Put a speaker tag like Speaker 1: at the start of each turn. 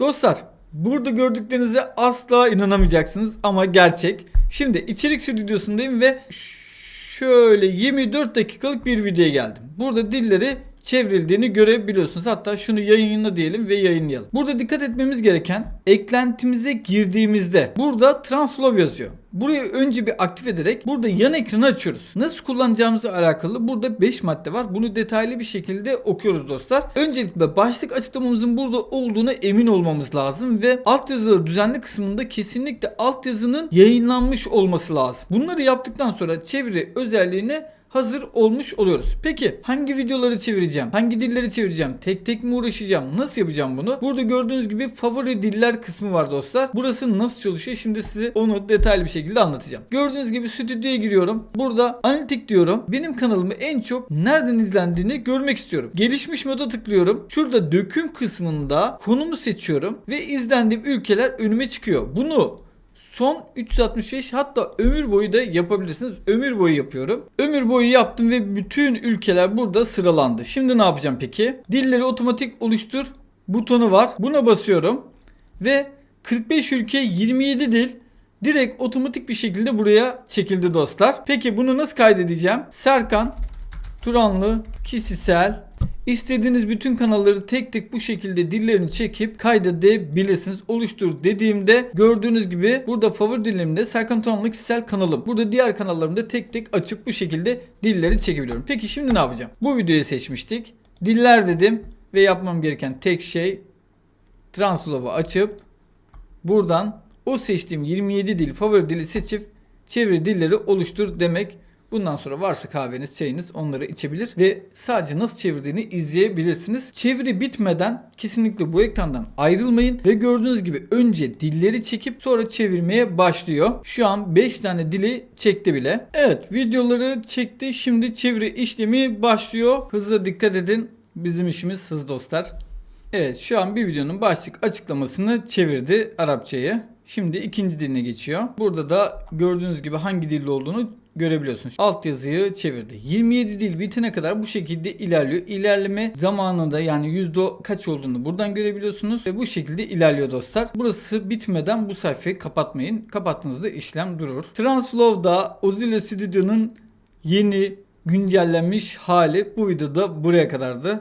Speaker 1: Dostlar burada gördüklerinize asla inanamayacaksınız ama gerçek. Şimdi içerik stüdyosundayım ve şöyle 24 dakikalık bir videoya geldim. Burada dilleri çevrildiğini görebiliyorsunuz. Hatta şunu yayınla diyelim ve yayınlayalım. Burada dikkat etmemiz gereken eklentimize girdiğimizde burada Translove yazıyor. Burayı önce bir aktif ederek burada yan ekranı açıyoruz. Nasıl kullanacağımızla alakalı burada 5 madde var. Bunu detaylı bir şekilde okuyoruz dostlar. Öncelikle başlık açıklamamızın burada olduğuna emin olmamız lazım ve altyazıları düzenli kısmında kesinlikle altyazının yayınlanmış olması lazım. Bunları yaptıktan sonra çeviri özelliğine hazır olmuş oluyoruz. Peki hangi videoları çevireceğim? Hangi dilleri çevireceğim? Tek tek mi uğraşacağım? Nasıl yapacağım bunu? Burada gördüğünüz gibi favori diller kısmı var dostlar. Burası nasıl çalışıyor? Şimdi size onu detaylı bir şekilde anlatacağım. Gördüğünüz gibi stüdyoya giriyorum. Burada analitik diyorum. Benim kanalımı en çok nereden izlendiğini görmek istiyorum. Gelişmiş moda tıklıyorum. Şurada döküm kısmında konumu seçiyorum ve izlendiğim ülkeler önüme çıkıyor. Bunu son 365 hatta ömür boyu da yapabilirsiniz. Ömür boyu yapıyorum. Ömür boyu yaptım ve bütün ülkeler burada sıralandı. Şimdi ne yapacağım peki? Dilleri otomatik oluştur butonu var. Buna basıyorum ve 45 ülke 27 dil direkt otomatik bir şekilde buraya çekildi dostlar. Peki bunu nasıl kaydedeceğim? Serkan Turanlı kişisel İstediğiniz bütün kanalları tek tek bu şekilde dillerini çekip kaydedebilirsiniz. Oluştur dediğimde gördüğünüz gibi burada favori dilimde Serkan Turanlı kişisel kanalım. Burada diğer kanallarımda tek tek açıp bu şekilde dilleri çekebiliyorum. Peki şimdi ne yapacağım? Bu videoyu seçmiştik. Diller dedim ve yapmam gereken tek şey Translove'u açıp buradan o seçtiğim 27 dil favori dili seçip çeviri dilleri oluştur demek. Bundan sonra varsa kahveniz, çayınız onları içebilir ve sadece nasıl çevirdiğini izleyebilirsiniz. Çeviri bitmeden kesinlikle bu ekrandan ayrılmayın ve gördüğünüz gibi önce dilleri çekip sonra çevirmeye başlıyor. Şu an 5 tane dili çekti bile. Evet videoları çekti. Şimdi çeviri işlemi başlıyor. Hızlı dikkat edin. Bizim işimiz hız dostlar. Evet şu an bir videonun başlık açıklamasını çevirdi Arapçayı. Şimdi ikinci diline geçiyor. Burada da gördüğünüz gibi hangi dilde olduğunu görebiliyorsunuz. Alt yazıyı çevirdi. 27 dil bitene kadar bu şekilde ilerliyor. İlerleme zamanında yani yüzde kaç olduğunu buradan görebiliyorsunuz ve bu şekilde ilerliyor dostlar. Burası bitmeden bu sayfayı kapatmayın. Kapattığınızda işlem durur. Translow'da Ozilla Studio'nun yeni güncellenmiş hali bu videoda buraya kadardı.